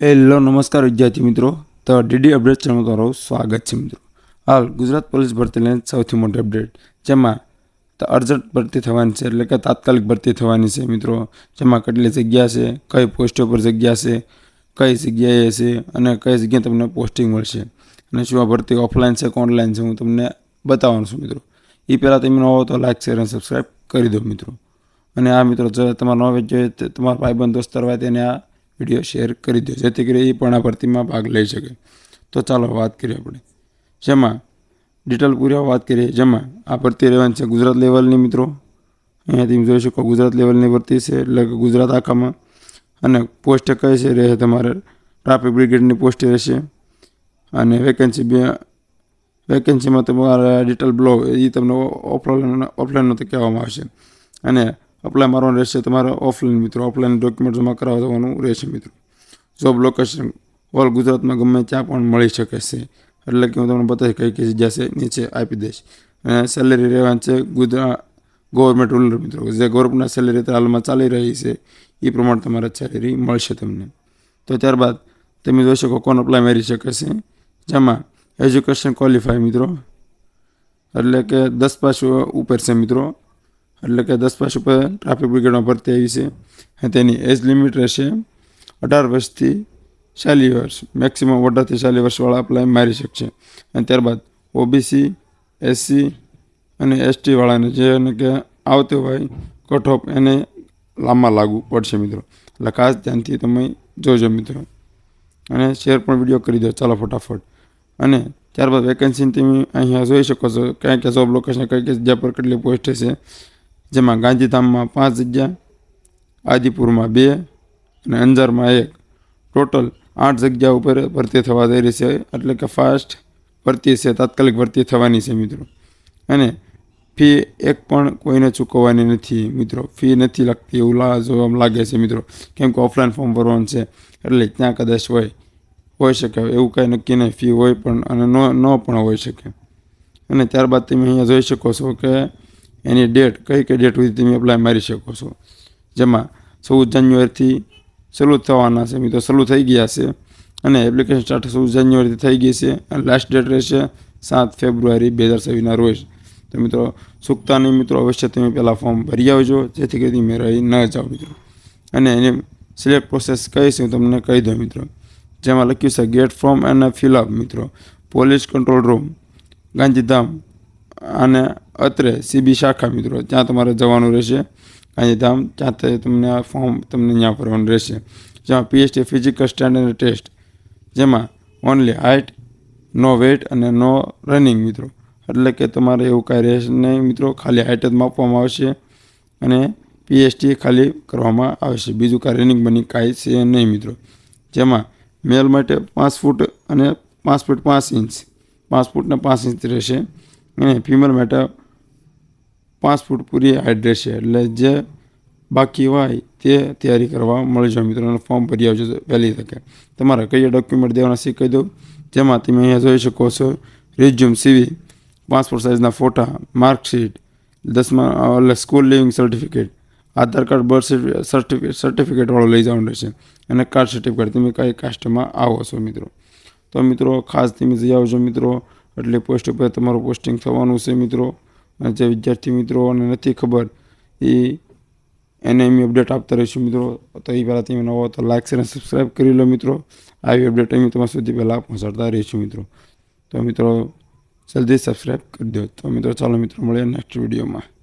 Hello, નમસ્કાર વિદ્યાર્થી મિત્રો. તો ડીડી અપડેટ ચેનલ તમારું સ્વાગત છે મિત્રો. હાલ ગુજરાત પોલીસ ભરતી લઈને સૌથી મોટી અપડેટ, જેમાં અર્જન્ટ ભરતી થવાની છે, એટલે કે તાત્કાલિક ભરતી થવાની છે મિત્રો. જેમાં કેટલી જગ્યા છે, કઈ પોસ્ટ ઉપર જગ્યા છે, કઈ જગ્યાએ છે, અને કઈ જગ્યાએ તમને પોસ્ટિંગ મળશે. અને શું આ ભરતી ઓફલાઈન છે કે ઓનલાઈન છે, હું તમને બતાવવાનું છું મિત્રો. એ પહેલાં તમે નવો તો લાઈક, શેર અને સબસ્ક્રાઈબ કરી દો મિત્રો. અને આ મિત્રો, જો તમારો નવો તમારા ભાઈબંધ દોસ્તાર હોય તેને આ વીડિયો શેર કરી દો, જેથી કરી એ પણ આ ભરતીમાં ભાગ લઈ શકે. તો ચાલો વાત કરીએ આપણે. જેમાં ડિટેલ પૂર્યા વાત કરીએ. જેમાં આ ભરતી રહેવાની છે ગુજરાત લેવલની મિત્રો. અહીંયાથી જોઈ શકો ગુજરાત લેવલની ભરતી છે, એટલે કે ગુજરાત આખામાં. અને પોસ્ટ કઈ છે, રહે તમારે ટ્રાફિક બ્રિગેડની પોસ્ટ રહેશે. અને વેકેન્સી બે વેકેન્સીમાં તમારા ડિટેલ બ્લો એ તમને ઓફલાઈન ઓફલાઈનનું તો કહેવામાં આવશે. અને અપ્લાય મારવાનું રહેશે. તમારે ઓફલાઈન મિત્રો ઓફલાઈન ડોક્યુમેન્ટ જમા કરાવવા જવાનું રહેશે મિત્રો. જોબ લોકેશન ઓલ ગુજરાતમાં ગમે ત્યાં પણ મળી શકે છે. એટલે કે હું તમને બતાવીશ કઈ કઈ જગ્યા છે, નીચે આપી દઈશ. અને સેલેરી રહેવાની છે ગુજરાત ગવર્મેન્ટ રૂલર મિત્રો. જે ગવર્મેન્ટના સેલેરી અત્યારે હાલમાં ચાલી રહી છે એ પ્રમાણે તમારે સેલેરી મળશે તમને. તો ત્યારબાદ તમે જોઈ શકો કોણ અપ્લાય મારી શકે છે. જેમાં એજ્યુકેશન ક્વોલિફાય મિત્રો. એટલે કે દસ પાસ ઉપર છે મિત્રો. એટલે કે દસ પાસ ઉપર ટ્રાફિક બ્રિગેડમાં ભરતી આવી છે. અને તેની એજ લિમિટ રહેશે અઢાર વર્ષથી ચાલી વર્ષ. મેક્સિમમ અઢારથી ચાલી વર્ષવાળા અપ્લાય મારી શકશે. અને ત્યારબાદ ઓબીસી એસસી અને એસટીવાળાને જે એને કે આવતો હોય કટ ઓફ એને લાંબા લાગુ પડશે મિત્રો. એટલે ખાસ ધ્યાનથી તમે જોજો મિત્રો. અને શેર પણ વીડિયો કરી દો. ચાલો ફટાફટ. અને ત્યારબાદ વેકેન્સી તમે અહીંયા જોઈ શકો છો. ક્યાં ક્યાં જોબ લોકેશન કઈ કઈ જગ્યા પર કેટલી પોસ્ટ છે જેમાં ગાંધીધામમાં પાંચ જગ્યા, આદિપુરમાં બે અને અંજારમાં એક. ટોટલ આઠ જગ્યા ઉપર ભરતી થવા જઈ રહી છે, એટલે કે ફાસ્ટ ભરતી છે, તાત્કાલિક ભરતી થવાની છે મિત્રો. અને ફી એક પણ કોઈને ચૂકવવાની નથી મિત્રો. ફી નથી લાગતી એવું જોવા લાગે છે મિત્રો. કેમ કે ઓફલાઈન ફોર્મ ભરવાનું છે, એટલે ત્યાં કદાચ હોય હોઈ શકે. એવું કાંઈ નક્કી નહીં, ફી હોય પણ અને ન ન પણ હોઈ શકે. અને ત્યારબાદ તમે અહીંયા જોઈ શકો છો કે એની ડેટ કઈ કઈ ડેટ સુધી તમે એપ્લાય મારી શકો છો. જેમાં ચૌદ જાન્યુઆરીથી શરૂ થવાના છે. મિત્રો શરૂ થઈ ગયા છે અને એપ્લિકેશન સ્ટાર્ટ ચૌદ જાન્યુઆરીથી થઈ ગઈ છે અને લાસ્ટ ડેટ રહેશે સાત ફેબ્રુઆરી બે હજાર છવ્વીસના રોજ. તો મિત્રો, સુકતાની મિત્રો, અવશ્ય તમે પહેલાં ફોર્મ ભરી આવજો, જેથી કરી તમે રહી ન જાઓ મિત્રો. અને એની સિલેક્ટ પ્રોસેસ કઈ છે હું તમને કહી દઉં મિત્રો. જેમાં લખ્યું છે get from and fill up મિત્રો. પોલીસ કંટ્રોલ રૂમ ગાંધીધામ અને અત્રે સીબી શાખા મિત્રો, ત્યાં તમારે જવાનું રહેશે. ગાંધીધામ, ત્યાં તમને આ ફોર્મ તમને ત્યાં ભરવાનું રહેશે. જેમાં પીએચટી ફિઝિકલ સ્ટાન્ડર્ડ ટેસ્ટ જેમાં ઓનલી હાઇટ નો વેટ અને નો રનિંગ મિત્રો. એટલે કે તમારે એવું કાંઈ રહેશે નહીં મિત્રો, ખાલી હાઇટ જ માપવામાં આવશે અને પીએચટી ખાલી કરવામાં આવશે. બીજું કાંઈ રનિંગ બની કાંઈ છે નહીં મિત્રો. જેમાં મેલ માટે પાંચ ફૂટ અને પાંચ ફૂટ પાંચ ઇંચ, પાંચ ફૂટને પાંચ ઇંચ રહેશે. અને ફિમેલ માટે પાંચ ફૂટ પૂરી હાઇટ રહેશે. એટલે જે બાકી હોય તે તૈયારી કરવા મળજો મિત્રોને. ફોર્મ ભરી આવજો વહેલી તકે. તમારે કયા ડોક્યુમેન્ટ દેવાના શીખ કહી દઉં. જેમાં તમે અહીંયા જોઈ શકો છો રિઝ્યુમ સીવી પાસપોર્ટ સાઇઝના ફોટા માર્કશીટ દસમા એટલે school leaving certificate Aadhaar card birth certificate સર્ટિફિકેટવાળો લઈ જવાનું રહેશે. અને કાસ્ટ સર્ટિફિકેટ તમે કઈ કાસ્ટમાં આવો છો મિત્રો? તો મિત્રો ખાસ તમે જઈ આવજો મિત્રો. એટલે પોસ્ટ ઉપર તમારું પોસ્ટિંગ થવાનું છે મિત્રો. જે વિદ્યાર્થી મિત્રોને નથી ખબર, એ એને એમ અપડેટ આપતા રહીશું મિત્રો. તો એ પહેલાં તમે નવો તો લાઈક અને સબસ્ક્રાઈબ કરી લો મિત્રો. આવી અપડેટ અમે તમારા સુધી પહેલાં પહોંચાડતા રહીશું મિત્રો. તો મિત્રો, જલ્દી સબસ્ક્રાઈબ કરી દો. તો મિત્રો, ચાલો મિત્રો, મળીએ નેક્સ્ટ વિડીયોમાં